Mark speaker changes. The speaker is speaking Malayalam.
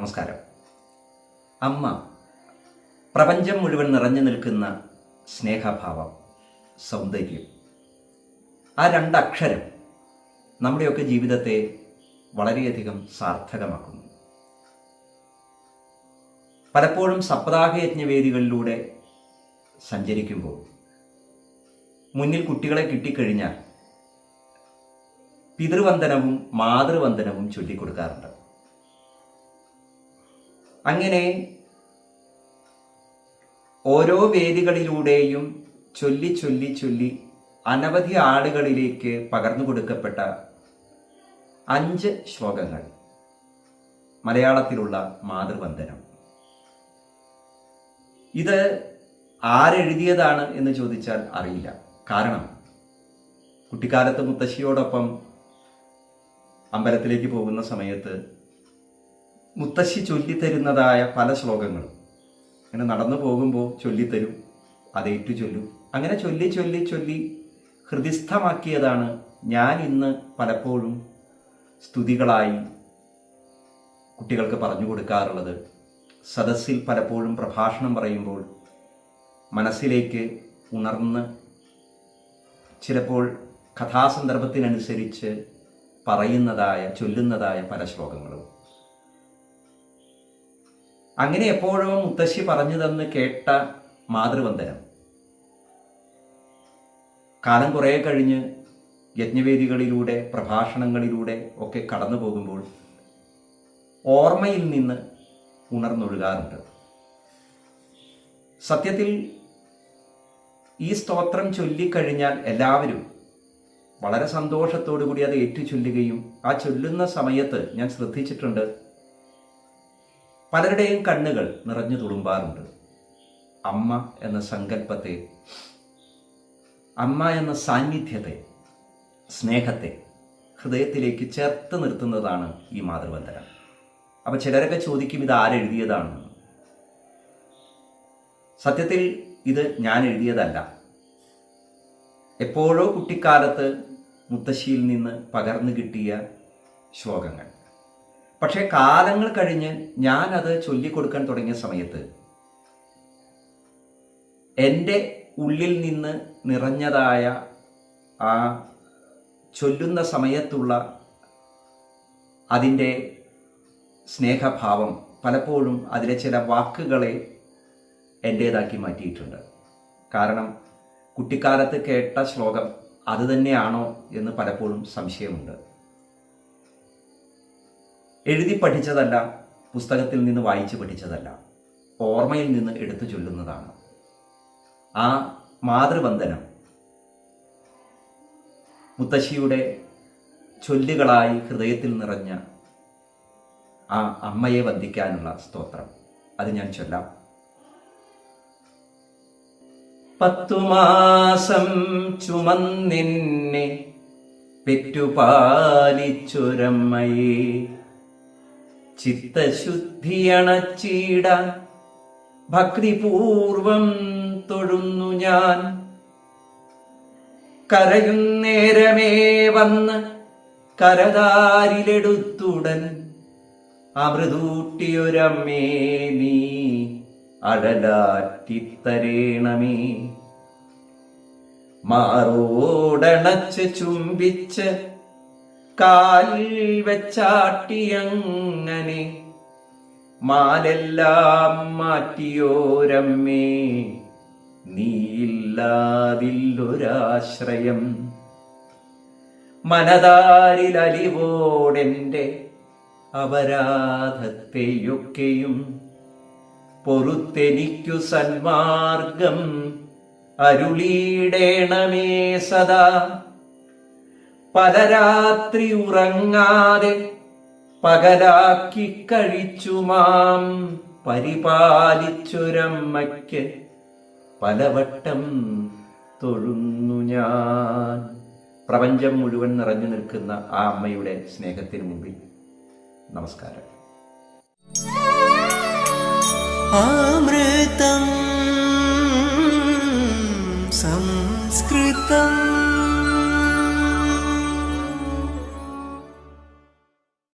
Speaker 1: നമസ്കാരം. അമ്മ പ്രപഞ്ചം മുഴുവൻ നിറഞ്ഞു നിൽക്കുന്ന സ്നേഹഭാവം സൗന്ദര്യം ആ രണ്ടക്ഷരം നമ്മുടെയൊക്കെ ജീവിതത്തെ വളരെയധികം സാർത്ഥകമാക്കുന്നു. പലപ്പോഴും സപ്താഹയജ്ഞവേദികളിലൂടെ സഞ്ചരിക്കുമ്പോൾ മുന്നിൽ കുട്ടികളെ കിട്ടിക്കഴിഞ്ഞാൽ പിതൃവന്ദനവും മാതൃവന്ദനവും ചൊല്ലിക്കൊടുക്കാറുണ്ട്. അങ്ങനെ ഓരോ വേദികളിലൂടെയും ചൊല്ലി ചൊല്ലി ചൊല്ലി അനവധി ആളുകളിലേക്ക് പകർന്നു കൊടുക്കപ്പെട്ട അഞ്ച് ശ്ലോകങ്ങൾ. മലയാളത്തിലുള്ള മാതൃവന്ദനം. ഇത് ആരെഴുതിയതാണ് എന്ന് ചോദിച്ചാൽ അറിയില്ല. കാരണം കുട്ടിക്കാലത്ത് മുത്തശ്ശിയോടൊപ്പം അമ്പലത്തിലേക്ക് പോകുന്ന സമയത്ത് മുത്തശ്ശി ചൊല്ലിത്തരുന്നതായ പല ശ്ലോകങ്ങളും. അങ്ങനെ നടന്നു പോകുമ്പോൾ ചൊല്ലിത്തരും അതേറ്റു ചൊല്ലും അങ്ങനെ ചൊല്ലി ചൊല്ലി ചൊല്ലി ഹൃദിസ്ഥമാക്കിയതാണ് ഞാൻ ഇന്ന് പലപ്പോഴും സ്തുതികളായി കുട്ടികൾക്ക് പറഞ്ഞു കൊടുക്കാറുള്ളത്. സദസ്സിൽ പലപ്പോഴും പ്രഭാഷണം പറയുമ്പോൾ മനസ്സിലേക്ക് ഉണർന്ന് ചിലപ്പോൾ കഥാസന്ദർഭത്തിനനുസരിച്ച് പറയുന്നതായ ചൊല്ലുന്നതായ പല ശ്ലോകങ്ങളും. അങ്ങനെ എപ്പോഴോ മുത്തശ്ശി പറഞ്ഞു തന്ന് കേട്ട മാതൃവന്ദനം. കാലം കുറേ കഴിഞ്ഞ് യജ്ഞവേദികളിലൂടെ പ്രഭാഷണങ്ങളിലൂടെ ഒക്കെ കടന്നു പോകുമ്പോൾ ഓർമ്മയിൽ നിന്ന് ഉണർന്നൊഴുകാറുണ്ട്. സത്യത്തിൽ ഈ സ്തോത്രം ചൊല്ലിക്കഴിഞ്ഞാൽ എല്ലാവരും വളരെ സന്തോഷത്തോടു കൂടി അത് ഏറ്റു ചൊല്ലുകയും ആ ചൊല്ലുന്ന സമയത്ത് ഞാൻ ശ്രദ്ധിച്ചിട്ടുണ്ട് പലരുടെയും കണ്ണുകൾ നിറഞ്ഞു തുളുമ്പാറുണ്ട്. അമ്മ എന്ന സങ്കല്പത്തെ അമ്മ എന്ന സാന്നിധ്യത്തെ സ്നേഹത്തെ ഹൃദയത്തിലേക്ക് ചേർത്ത് നിർത്തുന്നതാണ് ഈ മാതൃവന്ദനം. അപ്പം ചിലരൊക്കെ ചോദിക്കും ഇത് ആരെഴുതിയതാണ് സത്യത്തിൽ ഇത് ഞാൻ എഴുതിയതല്ല. എപ്പോഴോ കുട്ടിക്കാലത്ത് മുത്തശ്ശിയിൽ നിന്ന് പകർന്നു കിട്ടിയ ശ്ലോകങ്ങൾ. പക്ഷേ കാലങ്ങൾ കഴിഞ്ഞ് ഞാനത് ചൊല്ലിക്കൊടുക്കാൻ തുടങ്ങിയ സമയത്ത് എന്റെ ഉള്ളിൽ നിന്ന് നിറഞ്ഞതായ ആ ചൊല്ലുന്ന സമയത്തുള്ള അതിന്റെ സ്നേഹഭാവം പലപ്പോഴും അതിലെ ചില വാക്കുകളെ എന്റേതാക്കി മാറ്റിയിട്ടുണ്ട്. കാരണം കുട്ടിക്കാലത്ത് കേട്ട ശ്ലോകം അത് തന്നെയാണോ എന്ന് പലപ്പോഴും സംശയമുണ്ട്. എഴുതി പഠിച്ചതല്ല പുസ്തകത്തിൽ നിന്ന് വായിച്ച് പഠിച്ചതല്ല. ഓർമ്മയിൽ നിന്ന് എടുത്തു ചൊല്ലുന്നതാണ്. ആ മാതൃവന്ദനം മുത്തശ്ശിയുടെ ചൊല്ലുകളായി ഹൃദയത്തിൽ നിറഞ്ഞ ആ അമ്മയെ വന്ദിക്കാനുള്ള സ്തോത്രം. അത് ഞാൻ ചൊല്ലാം. പത്തുമാസം ചുമന്നിന്നെ പെറ്റുപാലിച്ചൊരമ്മയെ ചിത്തശുദ്ധിയണച്ചിടാൻ ഭക്തിപൂർവം തൊഴുന്നു ഞാൻ. കരയുന്നേരമേ വന്ന് കരതാരിലെടുത്തുടൻ അമൃതൂട്ടിയൊരമ്മേ നീ അഴലാറ്റിത്തരേണമേ മാറോടണച്ച് ചുംബിച്ച് കാലിൽ വെച്ചാട്ടിയങ്ങനെ മാലെല്ലാം മാറ്റിയോരമ്മേ നീയില്ലാതില്ലൊരാശ്രയം. മനതാരിലലിവോടെന്റെ അപരാധത്തെയൊക്കെയും പൊറുത്തെനിക്കു സന്മാർഗം അരുളീടേണമേ സദാ. പല രാത്രി ഉറങ്ങാതെ പകലാക്കി കഴിച്ചു മാം. പരിപാലിച്ചൊരമ്മയ്ക്ക് പലവട്ടം തൊഴുന്നു ഞാൻ. പ്രപഞ്ചം മുഴുവൻ നിറഞ്ഞു നിൽക്കുന്ന ആ അമ്മയുടെ സ്നേഹത്തിന് മുമ്പിൽ നമസ്കാരം.
Speaker 2: അമൃതം സംസ്കൃതം